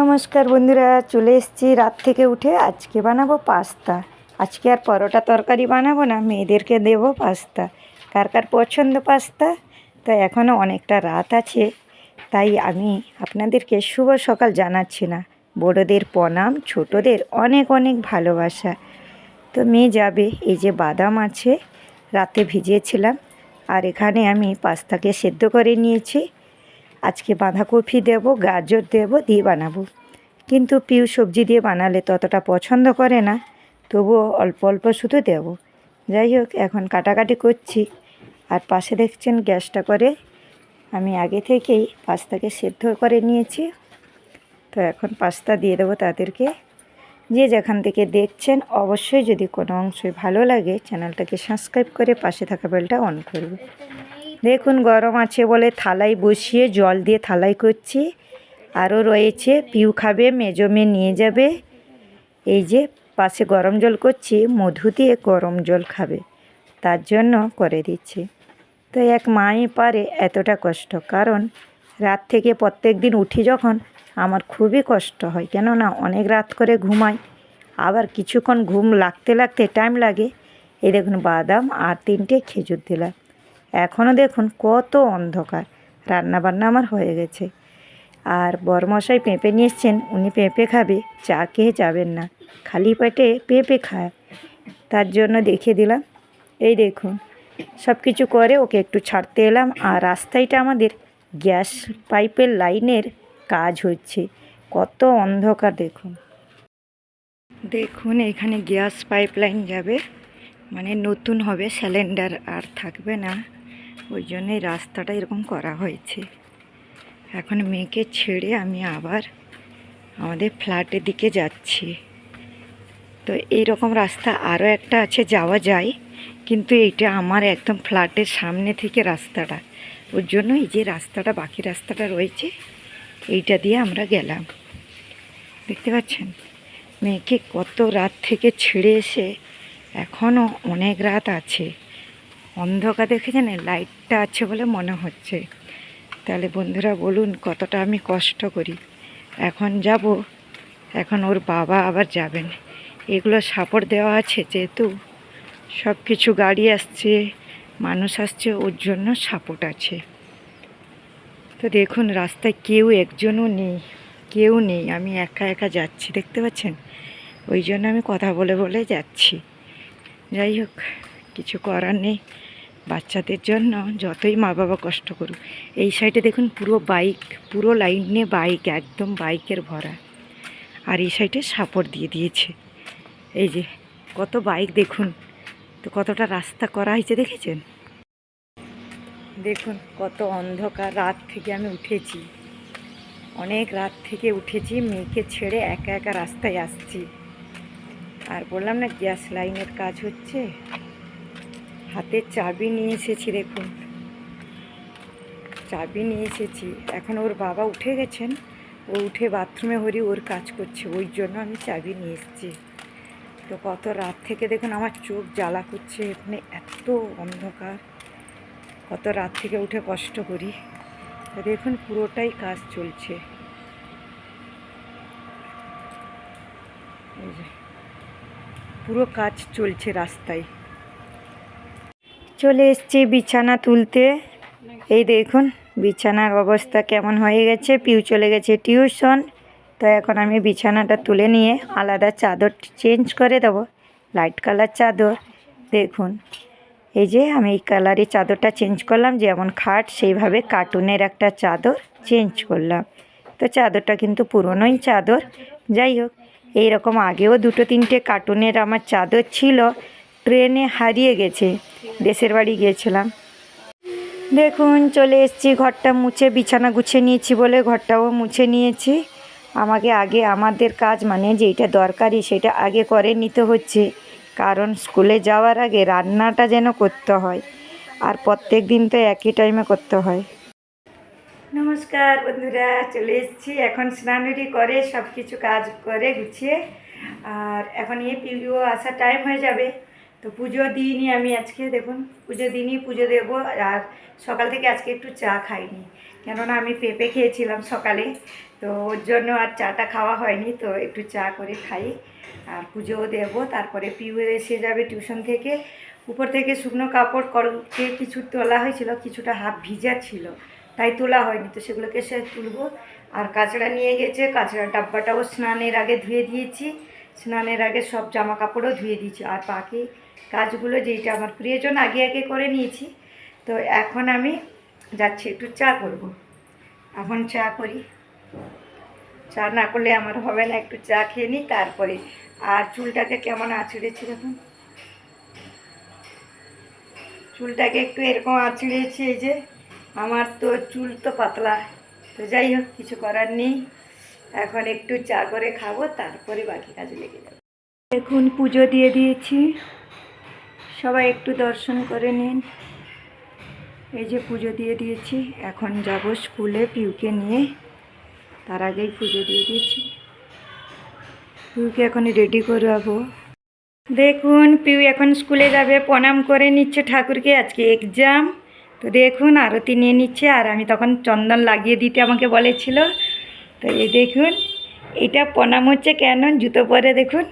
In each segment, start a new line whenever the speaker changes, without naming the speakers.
নমস্কার বন্ধুরা, চলে এসেছি রাত থেকে উঠে আজকে বানাবো পাস্তা। আজকে আর পরোটা তরকারি বানাবো না, মেয়েদেরকে দেবো পাস্তা। কার কার পছন্দ পাস্তা? তো এখনও অনেকটা রাত আছে, তাই আমি আপনাদেরকে শুভ সকাল জানাচ্ছি না। বড়োদের প্রণাম, ছোটদের অনেক অনেক ভালোবাসা। তো মেয়ে যাবে, এই যে বাদাম আছে, রাতে ভিজিয়েছিলাম। আর এখানে আমি পাস্তাকে সেদ্ধ করে নিয়েছি। আজকে বাঁধাকপি দেবো, গাজর দেবো, দিয়ে বানাবো। কিন্তু পিউ সবজি দিয়ে বানালে ততটা পছন্দ করে না, তবুও অল্প অল্প শুধু দেবো। যাই হোক, এখন কাটাকাটি করছি। আর পাশে দেখছেন গ্যাসটা করে আমি আগে থেকেই পাস্তাকে সেদ্ধ করে নিয়েছি। তো এখন পাস্তা দিয়ে দেবো তাদেরকে। যে যেখান থেকে দেখছেন, অবশ্যই যদি কোনো অংশই ভালো লাগে, চ্যানেলটাকে সাবস্ক্রাইব করে পাশে থাকা বেলটা অন করবে। দেখুন, গরম আছে বলে থালায় বসিয়ে জল দিয়ে থালাই করছি। আরও রয়েছে, পিউ খাবে, মেজো নিয়ে যাবে। এই যে, পাশে গরম জল করছি, মধু দিয়ে গরম জল খাবে। তার জন্য করে দিচ্ছি। তো এক মাই পারে এতটা কষ্ট, কারণ রাত থেকে প্রত্যেক দিন উঠি যখন আমার খুবই কষ্ট হয়। কেননা, অনেক রাত করে ঘুমাই, আবার কিছুক্ষণ ঘুম লাগতে লাগতে টাইম লাগে। এই দেখুন, বাদাম আর তিনটে খেজুর দিলাম। এখনও দেখুন কত অন্ধকার। রান্না বান্না আমার হয়ে গেছে। আর বরমশাই পেঁপে নিয়ে এসছেন, উনি পেঁপে খাবে, চা খেয়ে যাবেন না। খালি পেটে পেঁপে খায়। তার জন্য দেখিয়ে দিলাম। এই দেখুন সব কিছু করে ওকে একটু ছাড়তে এলাম। আর রাস্তাইটা আমাদের গ্যাস পাইপের লাইনের কাজ হচ্ছে। কত অন্ধকার দেখুন। দেখুন, এখানে গ্যাস পাইপ লাইন যাবে। মানে নতুন হবে, সিলিন্ডার আর থাকবে না। ওই জন্যই রাস্তাটা এরকম করা হয়েছে। এখন মেয়েকে ছেড়ে আমি আবার আমাদের ফ্ল্যাটের দিকে যাচ্ছি। তো এই রকম রাস্তা আরও একটা আছে, যাওয়া যায়। কিন্তু এইটা আমার একদম ফ্ল্যাটের সামনে থেকে রাস্তাটা। ওর জন্য এই যে রাস্তাটা, বাকি রাস্তাটা রয়েছে, এইটা দিয়ে আমরা গেলাম। দেখতে পাচ্ছেন? মেয়েকে কত রাত থেকে ছেড়ে এসে এখনও অনেক রাত আছে। অন্ধকার দেখে দেখেছেন লাইটটা আছে বলে মনে হচ্ছে। তাহলে বন্ধুরা বলুন, কতটা আমি কষ্ট করি। এখন যাব, এখন ওর বাবা আবার যাবেন। এগুলো সাপোর্ট দেওয়া আছে যেহেতু। সব কিছু গাড়ি আসছে, মানুষ আসছে, ওর জন্য সাপোর্ট আছে। তো দেখুন, রাস্তায় কেউ একজনও নেই, কেউ নেই। আমি একা একা যাচ্ছি, দেখতে পাচ্ছেন? ওই জন্য আমি কথা বলে বলে যাচ্ছি। যাই হোক। কিছু করার নেই। বাচ্চাদের জন্য যতই মা বাবা কষ্ট করুক। এই সাইডে দেখুন পুরো বাইক পুরো লাইনে বাইক একদম বাইকের ভরা। আর এই সাইডে সাপোর্ট দিয়ে দিয়েছে। এই যে, কত বাইক দেখুন। তো কতটা রাস্তা করা হয়েছে দেখেছেন? দেখুন কত অন্ধকার। রাত থেকে আমি উঠেছি। অনেক রাত থেকে উঠেছি, মেয়েকে ছেড়ে একা একা রাস্তায় আসছি। আর বললাম না গ্যাস লাইনের কাজ হচ্ছে? হাতে চাবি নিয়ে এসেছি দেখুন। চাবি নিয়ে এসেছি। এখন ওর বাবা উঠে গেছেন। ও উঠে বাথরুমে হরি ওর কাজ করছে, ওই জন্য আমি চাবি নিয়ে এসেছি। তো কত রাত থেকে দেখুন আমার চোখ জ্বালা করছে, এখানে এত অন্ধকার। কত রাত থেকে উঠে কষ্ট করি। দেখুন পুরোটাই কাজ চলছে। পুরো কাজ চলছে রাস্তায়। চলে এসছি বিছানা তুলতে। এই দেখুন, বিছানার অবস্থা কেমন হয়ে গেছে, পিউ চলে গেছে টিউশন। তো এখন আমি বিছানাটা তুলে নিয়ে আলাদা চাদর চেঞ্জ করে দেবো, লাইট কালার চাদর। দেখুন, এই যে আমি এই কালারের চাদরটা চেঞ্জ করলাম, যেমন খাট, সেইভাবে কার্টুনের একটা চাদর চেঞ্জ করলাম। তো চাদরটা কিন্তু পুরনোই চাদর। যাই হোক এই রকম আগেও দুটো তিনটে কার্টুনের আমার চাদর ছিল ট্রেনে হারিয়ে গেছে। দেশের বাড়ি গিয়েছিলাম। দেখুন, চলে এসেছি, ঘরটা মুছে, বিছানা গুছিয়ে নিয়েছি বলে ঘরটাও মুছে নিয়েছি। আমাকে আগে আমাদের কাজ মানে যেটা দরকারি সেটা আগে করে নিতে হচ্ছে। কারণ স্কুলে যাওয়ার আগে রান্নাটা যেন করতে হয়। আর প্রত্যেক দিন তো একই টাইমে করতে হয়। নমস্কার বন্ধুরা, চলে এসেছি। এখন স্নানুরি করে সব কিছু কাজ করে গুছিয়ে। আর এখন এই পিউরিও আসার টাইম হয়ে যাবে। তো পুজো দিইনি আমি আজকে, দেখুন, পুজো দিইনি, পুজো দেবো, আর সকাল থেকে আজকে একটু চা খাইনি। কেননা আমি পেঁপে খেয়েছিলাম সকালে, তো ওর জন্য আর চাটা খাওয়া হয়নি, তো একটু চা করে খাই, আর পুজোও দেবো। তারপরে পিউ এসে যাবে টিউশন থেকে। উপর থেকে শুকনো কাপড় কলকে কিছু তোলা হয়েছিল, কিছুটা হাফ ভিজা ছিল, তাই তোলা হয়নি, তো সেগুলোকে সে তুলবো। আর কাঁচড়া নিয়ে গেছে, কাঁচড়া ডাব্বাটাও স্নানের আগে ধুয়ে দিয়েছি। স্নানের আগে সব জামা কাপড়ও ধুয়ে দিয়েছি, আর বাকি কাজগুলো যেইটা আমার প্রিয়জন আগে আগে করে নিয়েছি। তো এখন আমি যাচ্ছি একটু চা করব। এখন চা করি। চা না করলে আমার হবে না, একটু চা খেয়ে নিই, তারপরে আর চুলটাকে কেমন আঁচড়েছি দেখুন। চুলটাকে একটু এরকম আঁচড়িয়েছি এই যে, আমার তো চুল তো পাতলা। তো যাই হোক, কিছু করার নেই। এখন একটু চা করে খাব, তারপরে বাকি কাজে লেগে যাব। দেখুন, পুজো দিয়ে দিয়েছি। সবাই একটু দর্শন করে নিন। এই যে পুজো দিয়ে দিয়েছি। এখন যাব স্কুলে পিউকে নিয়ে। তার আগেই পুজো দিয়ে দিয়েছি। পিউকে এখন রেডি করাবো। দেখুন, পিউ এখন স্কুলে যাবে। প্রণাম করে নিচ্ছে ঠাকুরকে। আজকে এক্সাম তো দেখুন, আরতি নিয়ে নিচ্ছে। আর আমি তখন চন্দন লাগিয়ে দিতে আমাকে বলেছিল। তো এই দেখুন, এটা প্রণাম হচ্ছে কেন? জুতো পরে দেখুন।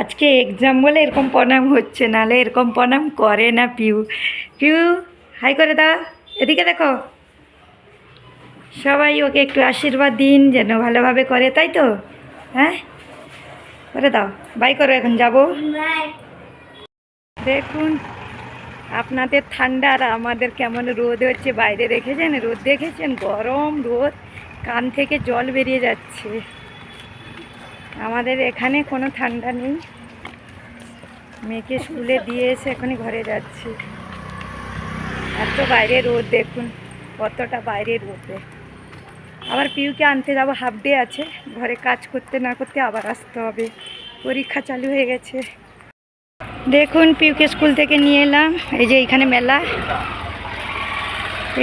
আজকে এক্সাম বলে এরকম প্রণাম হচ্ছে, নাহলে এরকম প্রণাম করে না পিউ। পিউ হাই করে দাও। এদিকে দেখো। সবাই ওকে একটু আশীর্বাদ দিন, যেন ভালোভাবে করে, তাই তো? হ্যাঁ? করে দাও। বাই করো, এখন যাব। দেখুন, আপনাদের ঠান্ডা আর আমাদের কেমন রোদ হচ্ছে, বাইরে দেখেছেন? রোদ দেখেছেন? গরম রোদ। কান থেকে জল বেরিয়ে যাচ্ছে। আমাদের এখানে কোনো ঠান্ডা নেই। মেয়েকে স্কুলে দিয়ে এসে এখনই ঘরে যাচ্ছি। এত বাইরে রোদ, দেখুন কতটা বাইরে রোদে। আবার পিউকে আনতে যাব হাফ ডে আছে। ঘরে কাজ করতে না করতে আবার আসতে হবে। পরীক্ষা চালু হয়ে গেছে। দেখুন, পিউকে স্কুল থেকে নিয়ে এলাম। এই যে এখানে মেলা।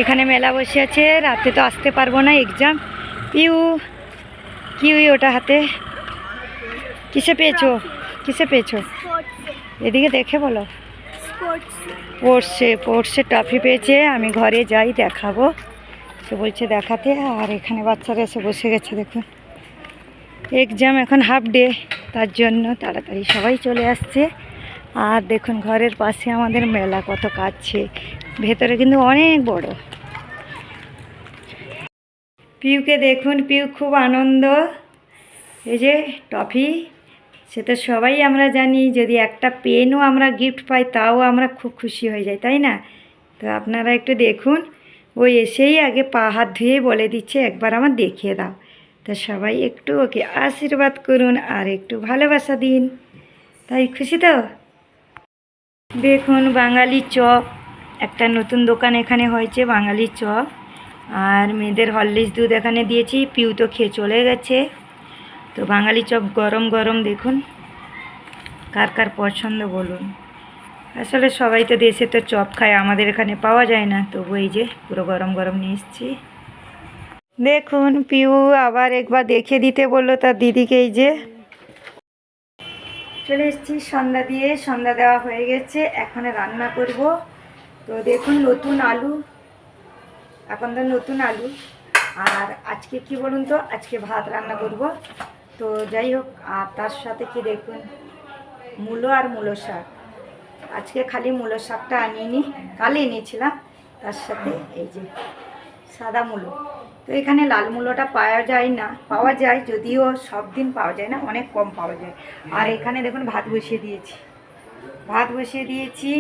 এখানে মেলা বসে আছে। রাতে তো আসতে পারব না এক্সাম পিউ, কি ওটা হাতে? কিসে পেয়েছ? কিসে পেয়েছ? এদিকে দেখে বলো। পড়ছে পড়ছে ট্রফি পেয়েছে, আমি ঘরে যাই, দেখাবো। তো বলছে দেখাতে, আর এখানে বাচ্চারা এসে বসে গেছে, দেখুন। এক্সাম এখন হাফ ডে তার জন্য তাড়াতাড়ি সবাই চলে আসছে। আর দেখুন, ঘরের পাশে আমাদের মেলা, কত কাটছে ভেতরে কিন্তু অনেক বড়। পিউকে দেখুন, পিউ খুব আনন্দ। এই যে টফি সে তো সবাই আমরা জানি, যদি একটা পেনও আমরা গিফট পাই, তাও আমরা খুব খুশি হয়ে যাই, তাই না? তো আপনারা একটু দেখুন, ও এসেই আগে পা হাত ধুয়ে বলে দিচ্ছে, একবার আমার দেখিয়ে দাও। তো সবাই একটু ওকে আশীর্বাদ করুন আর একটু ভালোবাসা দিন। তাই খুশি তো? দেখুন, বাঙালি চপ, একটা নতুন দোকান এখানে হয়েছে বাঙালি চপ। আর মেয়েদের হরলিক্স দুধ এখানে দিয়েছি, পিউ তো খেয়ে চলে গেছে। তো বাঙালি চপ গরম গরম দেখুন, কার কার পছন্দ বলুন। আসলে সবাই তো দেশে তো চপ খায়, আমাদের এখানে পাওয়া যায় না, তবু এই যে পুরো গরম গরম নিয়ে এসছি। দেখুন, পিউ আবার একবার দেখে দিতে বলল তার দিদিকে এই যে। চলে এসেছি সন্ধ্যা দিয়ে, সন্ধ্যা দেওয়া হয়ে গেছে, এখন রান্না করব। তো দেখুন, নতুন আলু, এখন তো নতুন আলু। আর আজকে কি বলুন তো? আজকে ভাত রান্না করব। তো যাই হোক, আর তার সাথে কি দেখুন? মূলো আর মূলো শাক। আজকে খালি মূলো শাকটা আনিনি কাল এনেছিলাম। তার সাথে এই যে সাদা মূলো। তো এখানে লাল মূলোটা পাওয়া যায় না, পাওয়া যায় যদিও সব দিন পাওয়া যায় না, অনেক কম পাওয়া যায়। আর এখানে দেখুন, ভাত বসিয়ে দিয়েছি। ভাত বসিয়ে দিয়েছি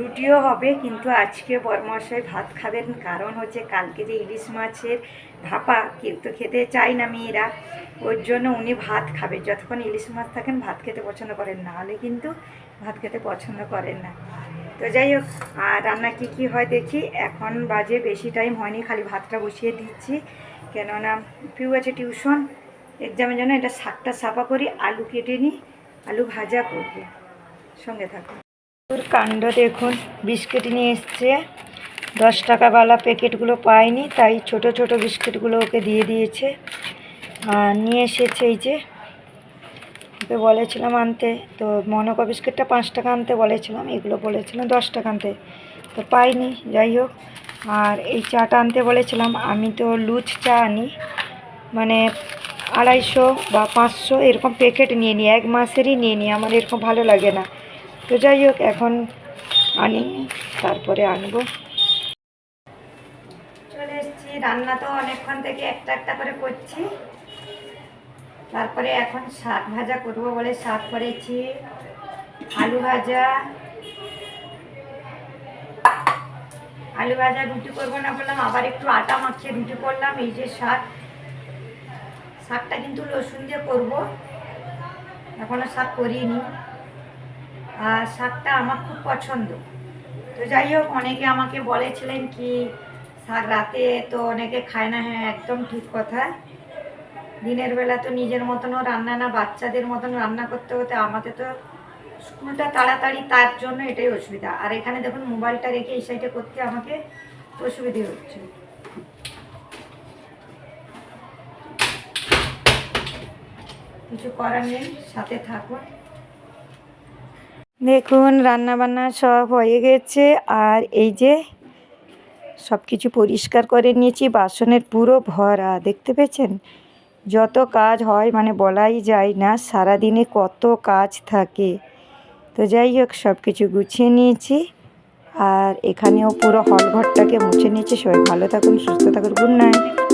রুটিও হবে, কিন্তু আজকে বরমশাই ভাত খাবেন। কারণ হচ্ছে কালকে যে ইলিশ মাছের ভাপা কেউ তো খেতে চায় না মেয়েরা। ওর জন্য উনি ভাত খাবে। যতক্ষণ ইলিশ মাছ থাকেন, ভাত খেতে পছন্দ করেন না। হলে কিন্তু ভাত খেতে পছন্দ করেন না। তো যাই হোক, আর রান্না কী কী হয় দেখি। এখন বাজে, বেশি টাইম হয়নি, খালি ভাতটা বসিয়ে দিচ্ছি। কেননা পিউ আছে টিউশন, এক্সামের জন্য এটা শাকটা সাফা করি, আলু কেটে নিই, আলু ভাজা করব। সঙ্গে থাকুন। ওর কাণ্ড দেখুন। বিস্কিট নিয়ে এসছে। দশ টাকাওয়ালা প্যাকেটগুলো পাইনি তাই ছোট ছোট বিস্কিটগুলো ওকে দিয়ে দিয়েছে। আর নিয়ে এসেছে এই যে, ওকে বলেছিলাম আনতে। তো মনকা বিস্কিটটা পাঁচ টাকা আনতে বলেছিলাম, এগুলো বলেছিলাম দশ টাকা আনতে। তো পাইনি, যাই হোক। আর এই চাটা আনতে বলেছিলাম, আমি তো লুজ চা আনি। মানে আড়াইশো বা পাঁচশো এরকম প্যাকেট নিয়ে নিই এক মাসেরই নিয়ে নিই আমার এরকম ভালো লাগে না। তো যাই হোক, এখন আনিনি তারপরে আনব। চলে এসেছি, রান্না তো অনেকক্ষণ থেকে একটা একটা করে করছি। তারপরে এখন শাক ভাজা করব বলে শাক করেছি, আলু ভাজা। আলু ভাজা রুটি করব না বললাম, আবার একটু আটা মাখিয়ে রুটি করলাম, এই যে শাক। শাকটা কিন্তু রসুন দিয়ে করব এখনও শাক করিনি। শাকটা আমার খুব পছন্দ। তো যাই হোক, অনেকে আমাকে বলেছিলেন কি, শাক রাতে তো অনেকে খায় না হ্যাঁ একদম ঠিক কথা। দিনের বেলা তো নিজের মতনও রান্না না, বাচ্চাদের মতন রান্না করতে হতে আমাদের তো স্কুলটা তাড়াতাড়ি তার জন্য এটাই অসুবিধা। আর এখানে দেখুন, মোবাইলটা রেখে এই সাইডে করতে আমাকে অসুবিধে হচ্ছে। কিছু করার নেই, সাথে থাকুন। দেখুন রান্না বান্না সব হয়ে গেছে। আর এই যে সব কিছু পরিষ্কার করে নিয়েছি, বাসনের পুরো ভরা, দেখতে পেয়েছেন? যত কাজ হয় মানে বলাই যায় না, সারাদিনে কত কাজ থাকে। তো যাই হোক সব কিছু গুছিয়ে নিয়েছি। আর এখানেও পুরো হল ঘরটাকে মুছে নিয়েছি। সবাই ভালো থাকুন, সুস্থ থাকুন, গুড নাইট।